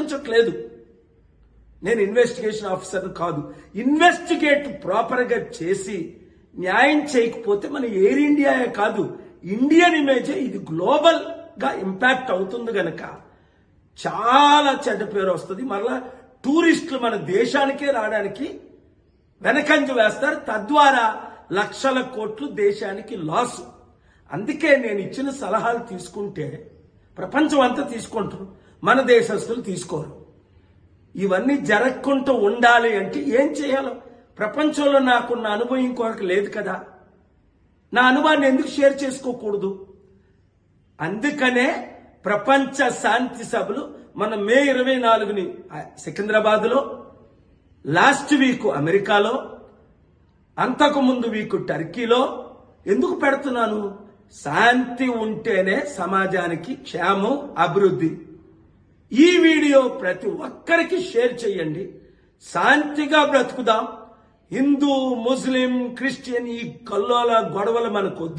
చూపించట్లేదు నేను investigation officer కాదు. ఇన్వెస్టిగేట్ ప్రాపర్గా చేసి న్యాయం చేయకపోతే మన ఎయిర్ ఇండియాయే కాదు ఇండియన్ ఇమేజే ఇది గ్లోబల్గా ఇంపాక్ట్ అవుతుంది గనక చాలా చెడ్డ పేరు వస్తుంది. మరలా టూరిస్టులు మన దేశానికే రావడానికి వెనకంజ వేస్తారు. తద్వారా లక్షల కోట్లు దేశానికి లాస్ అందుకే నేను ఇచ్చిన సలహాలు తీసుకుంటే ప్రపంచం అంతా తీసుకుంటారు. మన దేశస్తులు తీసుకోరు. ఇవన్నీ జరగకుండా ఉండాలి అంటే ఏం చేయాలో? ప్రపంచంలో నాకున్న అనుభవం ఇంకొకరికి లేదు కదా. నా అనుభవాన్ని ఎందుకు షేర్ చేసుకోకూడదు? అందుకనే ప్రపంచ శాంతి సభలు మన మే ఇరవై నాలుగుని సికింద్రాబాద్లో లాస్ట్ వీక్ అమెరికాలో అంతకు ముందు వీక్ టర్కీలో ఎందుకు పెడుతున్నాను? శాంతి ఉంటేనే సమాజానికి క్షేమం అభివృద్ధి. ఈ వీడియో ప్రతి ఒక్కరికి షేర్ చేయండి. శాంతిగా బ్రతుకుదాం. హిందూ ముస్లిం క్రిస్టియన్ ఈ కల్లోల గొడవలు మనకొద్దు.